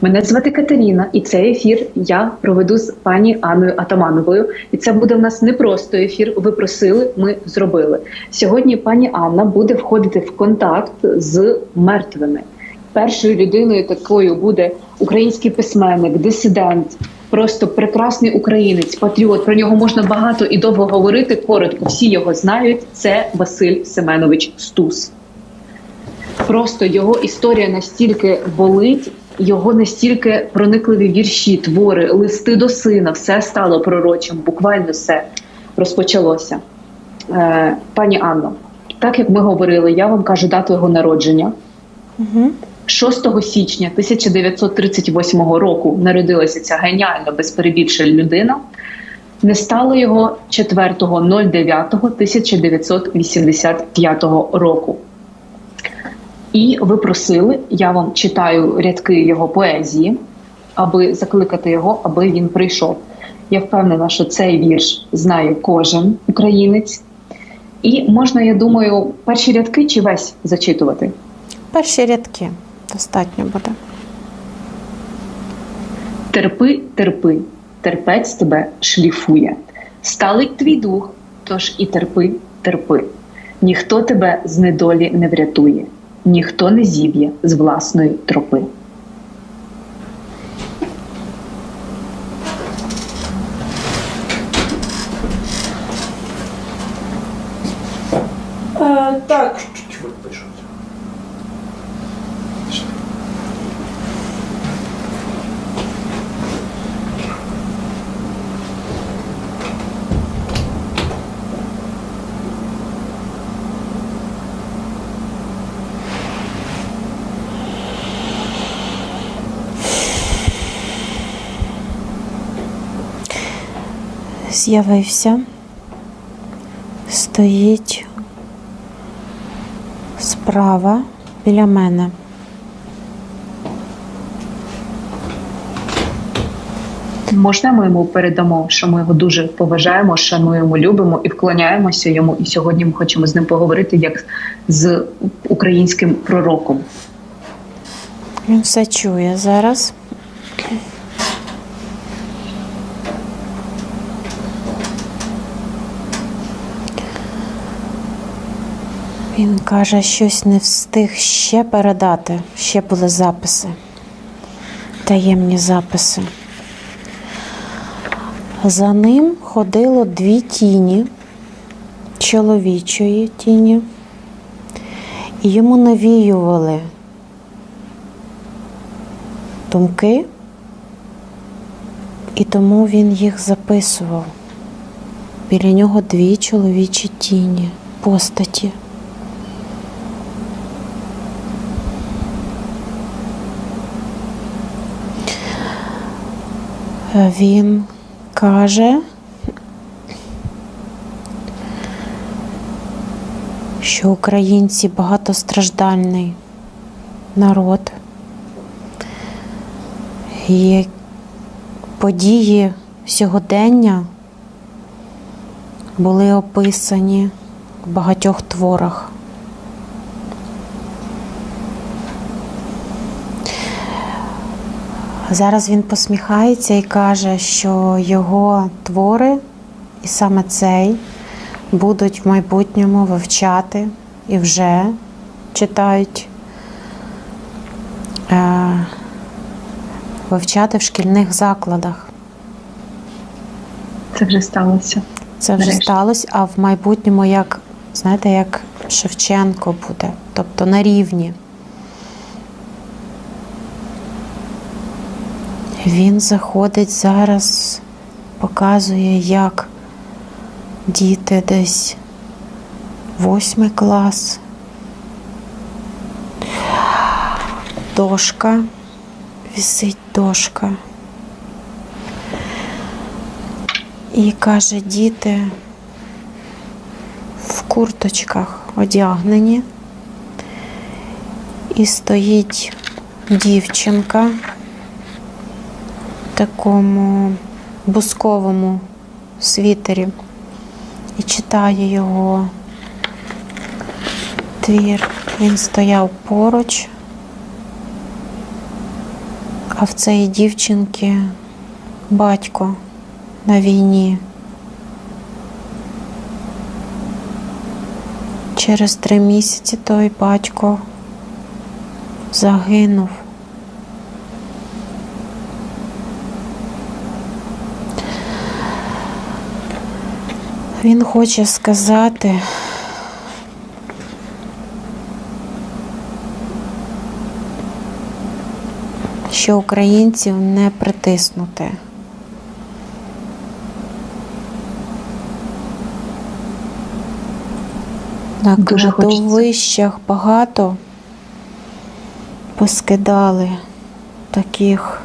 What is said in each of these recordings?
Мене звати Катерина, і цей ефір я проведу з пані Анною Атамановою. І це буде в нас не просто ефір. Ви просили, ми зробили. Сьогодні пані Анна буде входити в контакт з мертвими. Першою людиною такою буде український письменник, дисидент, просто прекрасний українець, патріот. Про нього можна багато і довго говорити. Коротко всі його знають. Це Василь Семенович Стус. Просто його історія настільки болить, його настільки проникливі вірші, твори, листи до сина, все стало пророчим, буквально все розпочалося. Е, пані Анно, так як ми говорили, я вам кажу дату його народження. Угу. 6 січня 1938 року народилася ця геніальна безперебільшель людина. Не стало його 4.09.1985 року. І ви просили, я вам читаю рядки його поезії, аби закликати його, аби він прийшов. Я впевнена, що цей вірш знає кожен українець. І можна, я думаю, перші рядки чи весь зачитувати. Перші рядки достатньо буде. Терпи, терпи, терпець тебе шліфує. Сталить твій дух, тож і терпи, терпи. Ніхто тебе з недолі не врятує, ніхто не зіб'є з власної тропи. Е, так. Чуть пишуть. З'явився. Стоїть справа біля мене. Можна ми йому передамо, що ми його дуже поважаємо, шануємо, любимо і вклоняємося йому. І сьогодні ми хочемо з ним поговорити як з українським пророком. Він все чує зараз. Він каже, щось не встиг ще передати. Ще були записи. Таємні записи. За ним ходило дві тіні чоловічої тіні, і йому навіювали думки, і тому він їх записував. Біля нього дві чоловічі тіні, постаті. Він каже, що українці багатостраждальний народ. І події сьогодення були описані в багатьох творах. Зараз він посміхається і каже, що його твори, і саме цей, будуть в майбутньому вивчати і вже читають, е, вивчати в шкільних закладах. Це вже сталося. Це вже Нарешті. сталося, а в майбутньому, як знаєте, як Шевченко буде, тобто на рівні. Він заходить зараз, показує, як діти десь восьмий клас. Дошка, висить дошка. І каже, діти в курточках одягнені. І стоїть дівчинка такому бусковому світері і читає його твір. Він стояв поруч, А в цієї дівчинки батько на війні. Через три місяці той батько загинув. Він хоче сказати, що українців не притиснути. На Дуже хочеться. кладовищах багато поскидали таких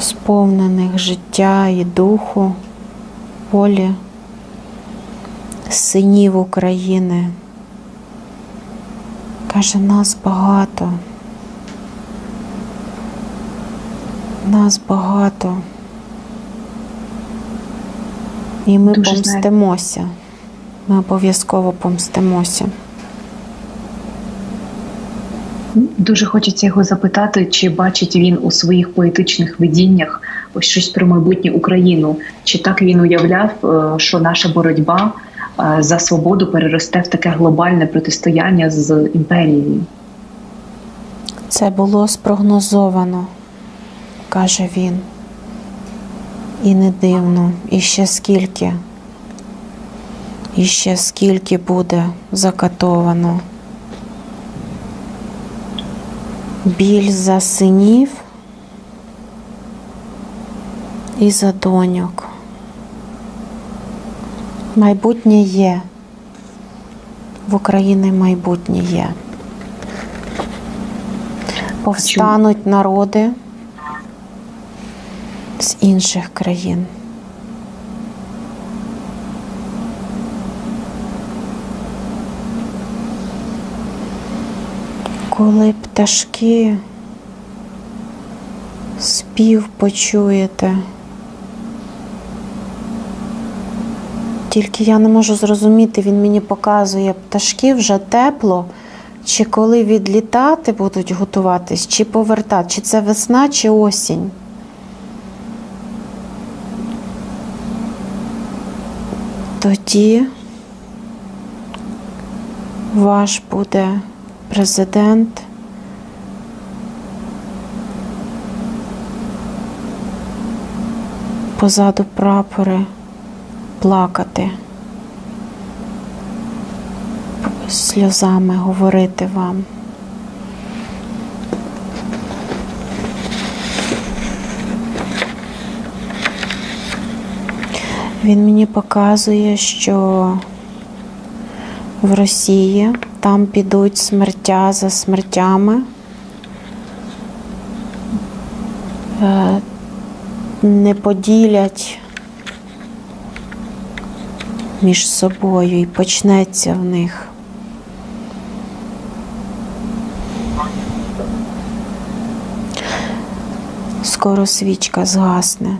сповнених життя і духу, волі синів України. Каже, нас багато. Нас багато. І ми Дуже помстимося. Ми обов'язково помстимося. Дуже хочеться його запитати, чи бачить він у своїх поетичних видіннях щось про майбутнє Україну, чи так він уявляв, е, що наша боротьба е, за свободу переросте в таке глобальне протистояння з імперією. Це було спрогнозовано, каже він. І не дивно, і ще скільки, і ще скільки буде закатовано. Біль за синів і за доньок. Майбутнє є. В Україні майбутнє є. Повстануть народи з інших країн. Коли пташки спів почуєте, тільки я не можу зрозуміти, він мені показує пташки вже тепло, чи коли відлітати будуть готуватись, чи повертати, чи це весна, чи осінь. Тоді ваш буде президент. Позаду прапори плакати, сльозами говорити вам. Він мені показує, що в Росії там підуть смертя за смертями. Е, Не поділять між собою і почнеться в них. Скоро свічка згасне.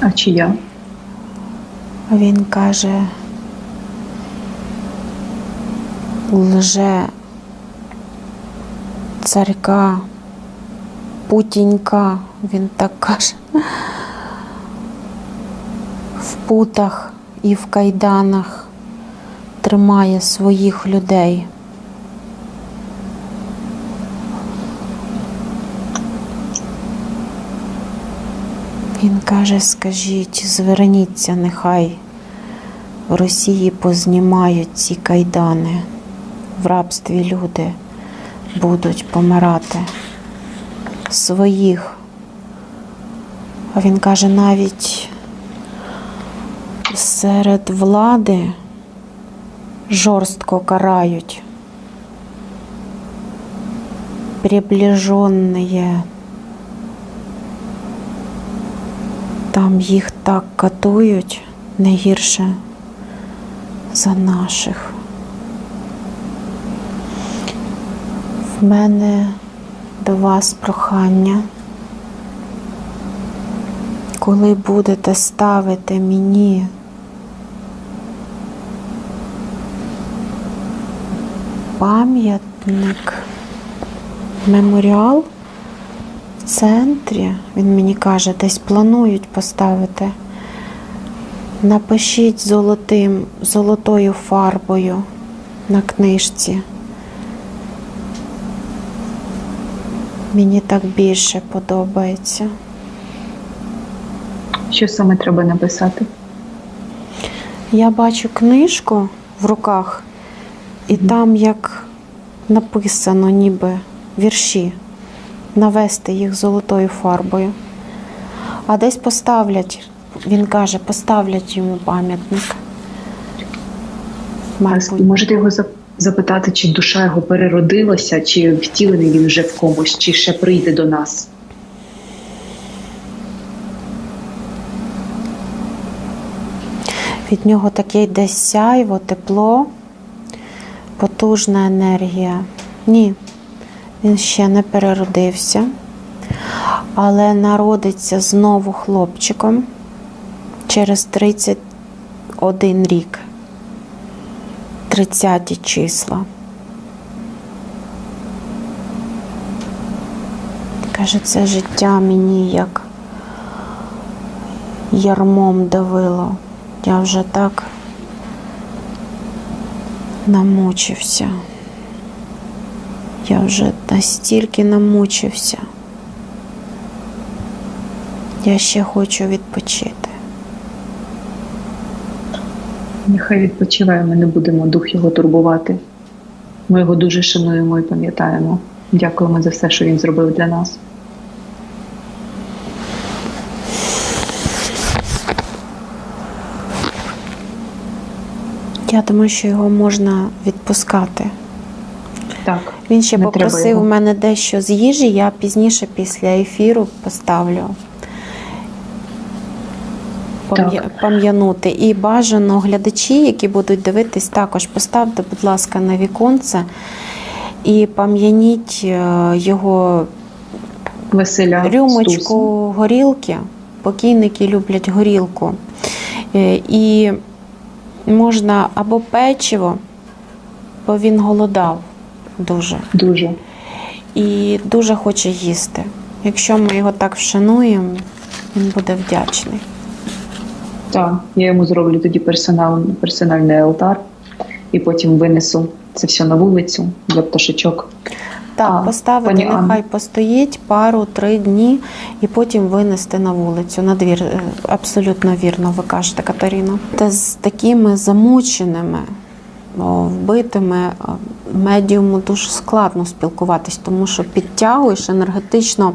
А чи я? Він каже, лже царька, путінька, він так каже, в путах і в кайданах тримає своїх людей. Він каже, скажіть, зверніться, нехай в Росії познімають ці кайдани. В рабстві люди будуть помирати своїх. А він каже, навіть серед влади жорстко карають. Приближенные Там їх так катують не гірше за наших. В мене до вас прохання. Коли будете ставити мені Пам'ятник. Меморіал в центрі. Він мені каже, десь планують поставити. Напишіть золотим, золотою фарбою на книжці. Мені так більше подобається. Що саме треба написати? Я бачу книжку в руках, і там як написано, ніби вірші, навести їх золотою фарбою. А десь поставлять, він каже, поставлять йому пам'ятник. Можете його запитати, чи душа його переродилася, чи втілений він вже в комусь, чи ще прийде до нас. Від нього таке йде сяйво, тепло, потужна енергія. Ні, він ще не переродився, але народиться знову хлопчиком через 31 рік. 30 числа. Каже, це життя мені як ярмом давило. Я вже так намучився. Я вже настільки намучився. Я ще хочу відпочити. Нехай відпочиває, ми не будемо дух його турбувати. Ми його дуже шануємо і пам'ятаємо. Дякуємо за все, що він зробив для нас. Я думаю, що його можна відпускати. Так, Він ще попросив у мене дещо з їжі, я пізніше після ефіру поставлю. Пам'янути. І бажано глядачі, які будуть дивитись, також поставте, будь ласка, на віконце і пам'яніть е, його Василя рюмочку горілки. Покійники люблять горілку. Е, І можна або печиво, бо він голодав дуже Дуже. і дуже хоче їсти. Якщо ми його так вшануємо, він буде вдячний. Так, я йому зроблю тоді персонал, персональний алтар і потім винесу це все на вулицю для пташечок. Так, поставити, пані Анна. нехай постоїть пару-три дні і потім винести на вулицю. На двір. Е, Абсолютно вірно, ви кажете, Катерина. Та з такими замученими, вбитими е, медіуму дуже складно спілкуватись, тому що підтягуєш енергетично.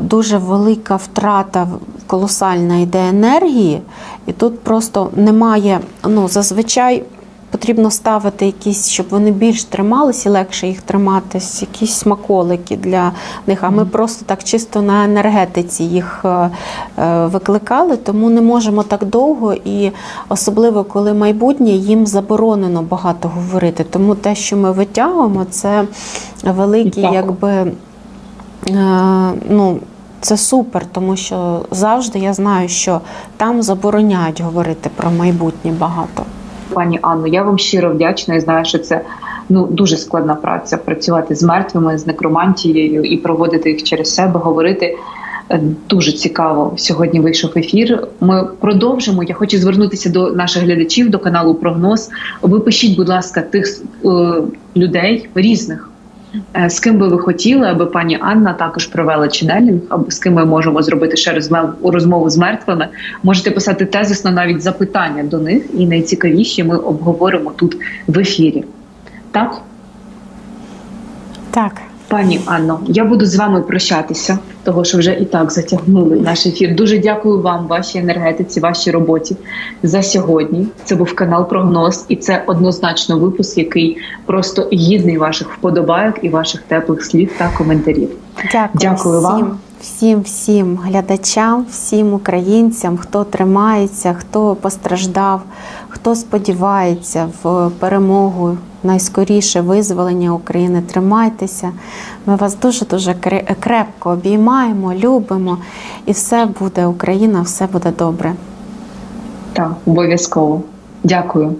Дуже велика втрата колосальна йде енергії, і тут просто немає. Ну, зазвичай потрібно ставити якісь, щоб вони більш тримались і легше їх триматись, якісь смаколики для них. А ми просто так чисто на енергетиці їх е, е, викликали, тому не можемо так довго, і особливо коли майбутнє, їм заборонено багато говорити. Тому те, що ми витягуємо, це великий, якби. Е, ну, це супер, тому що завжди я знаю, що там забороняють говорити про майбутнє багато. Пані Анно, я вам щиро вдячна і знаю, що це ну дуже складна праця працювати з мертвими, з некромантією і проводити їх через себе, говорити. Е, Дуже цікаво. Сьогодні вийшов ефір. Ми продовжимо. Я хочу звернутися до наших глядачів, до каналу Прогноз. Ви пишіть, будь ласка, тих е, людей різних, з ким би ви хотіли, аби пані Анна також провела ченелінг, або з ким ми можемо зробити ще розмов- розмову з мертвими. Можете писати тезисно навіть запитання до них, і найцікавіші ми обговоримо тут в ефірі. Так, Так. Пані Анно, я буду з вами прощатися, того що вже і так затягнули наш ефір. Дуже дякую вам, вашій енергетиці, вашій роботі за сьогодні. Це був канал Прогноз, і це однозначно випуск, який просто гідний ваших вподобайок і ваших теплих слів та коментарів. Дякую, Дякую всім, вам. всім, всім глядачам, всім українцям, хто тримається, хто постраждав, хто сподівається в перемогу, найскоріше визволення України. Тримайтеся. Ми вас дуже дуже кре- крепко обіймаємо, любимо, і все буде Україна, все буде добре. Так, обов'язково. Дякую.